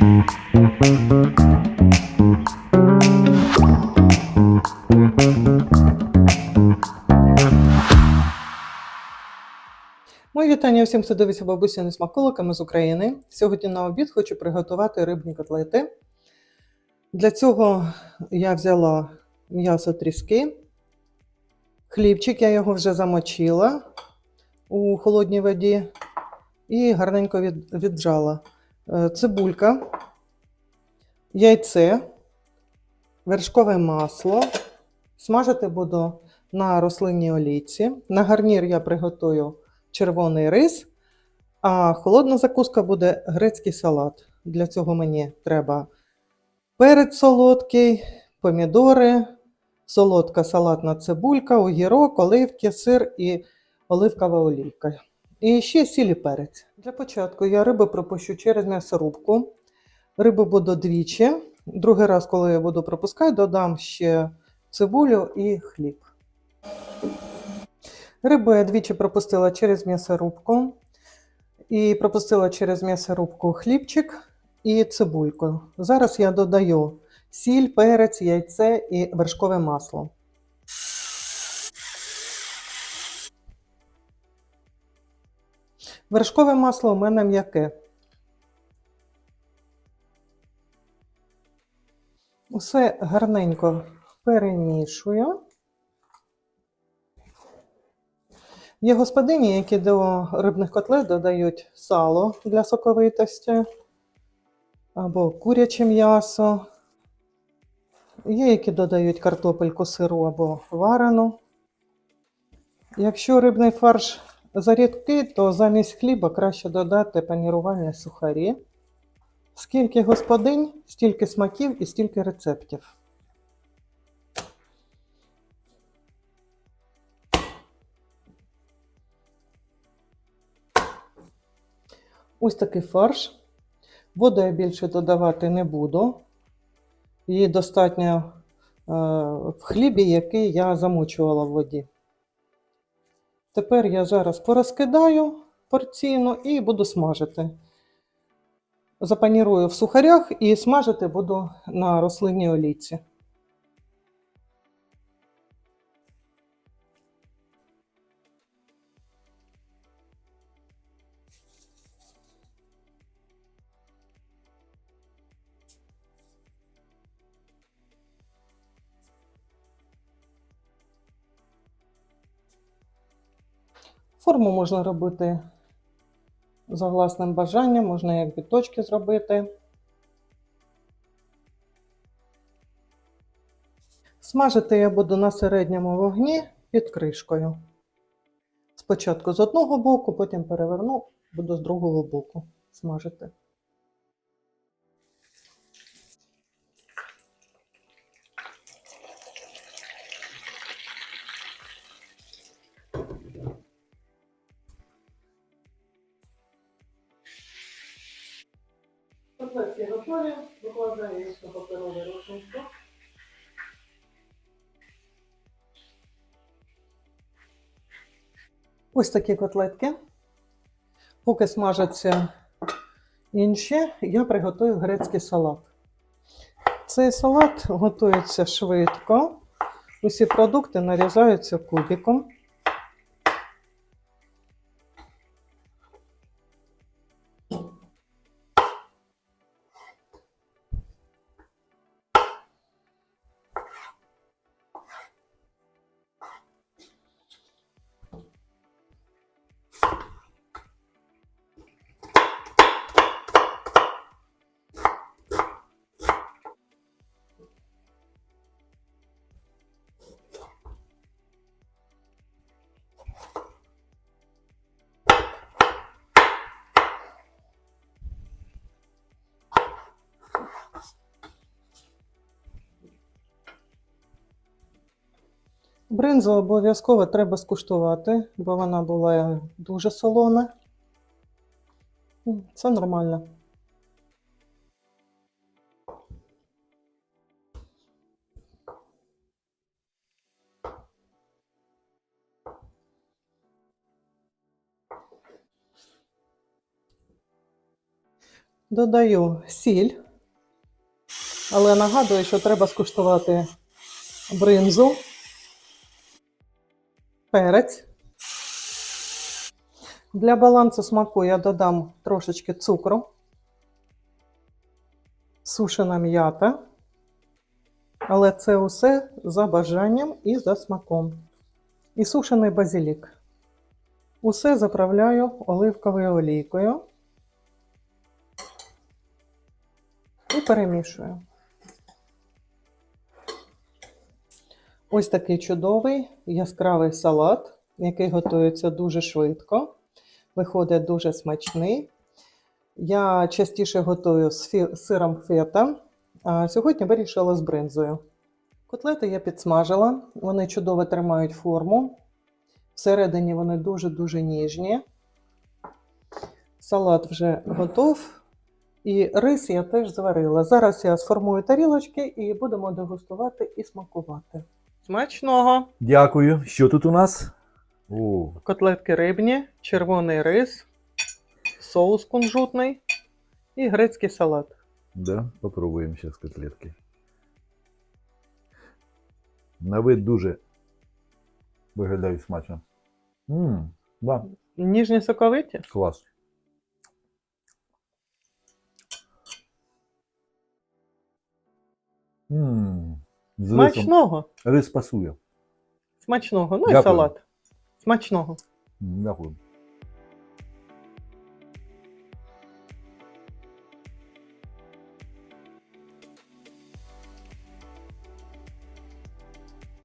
Мої вітання всім, хто дивиться бабусіни смаколиками з України. Сьогодні на обід хочу приготувати рибні котлети. Для цього я взяла м'ясо тріски, хлібчик, я його вже замочила у холодній воді і гарненько від, віджала. Е, Цибулька, яйце, вершкове масло. Смажити буду на рослинній олійці. На гарнір я приготую червоний рис, а холодна закуска буде грецький салат. Для цього мені треба перець солодкий, помідори, солодка салатна цибулька, огірок, оливки, сир і оливкова олійка. І ще сіль і перець. Для початку я рибу пропущу через м'ясорубку. Рибу буду двічі. Другий раз, коли я буду пропускати, додам ще цибулю і хліб. Рибу я двічі пропустила через м'ясорубку. І пропустила через м'ясорубку хлібчик і цибульку. Зараз я додаю сіль, перець, яйце і вершкове масло. Вершкове масло у мене м'яке. Усе гарненько перемішую. Є господині, які до рибних котлет додають сало для соковитості або куряче м'ясо. Є, які додають картопельку сиру або варену. Якщо рибний фарш зарідкий, то замість хліба краще додати панірувальні сухарі. Скільки господинь, стільки смаків і стільки рецептів. Ось такий фарш. Воду я більше додавати не буду. Її достатньо е, в хлібі, який я замочувала в воді. Тепер я зараз порозкидаю порційно і буду смажити. Запанірую в сухарях і смажити буду на рослинній олійці. Форму можна робити за власним бажанням, можна як біточки зробити. Смажити я буду на середньому вогні під кришкою. Спочатку з одного боку, потім переверну, буду з другого боку смажити. Котлетки готові, викладаю їх на паперовий рушничок. Ось такі котлетки. Поки смажаться інші, я приготую грецький салат. Цей салат готується швидко. Усі продукти нарізаються кубиком. Бринзу обов'язково треба скуштувати, бо вона була дуже солона. Це нормально. Додаю сіль, але нагадую, що треба скуштувати бринзу, перець. Для балансу смаку я додам трошечки цукру, сушена м'ята, але це усе за бажанням і за смаком. І сушений базилік. Усе заправляю оливковою олійкою і перемішую. Ось такий чудовий яскравий салат, який готується дуже швидко, виходить дуже смачний. Я частіше готую з фі- сиром фета, а сьогодні вирішила з бринзою. Котлети я підсмажила, вони чудово тримають форму. Всередині вони дуже-дуже ніжні. Салат вже готов. І рис я теж зварила. Зараз я сформую тарілочки і будемо дегустувати і смакувати. Смачного! Дякую. Що тут у нас? О, Котлетки рибні, червоний рис, соус кунжутний і грецький салат. да, попробуємо зараз котлетки. На вид дуже виглядають смачно. Ммм, да, Ніжні соковиті. клас. Ммм, з. Смачного! Рис пасує. Смачного. Ну і Дякую. салат. Смачного. Дякую.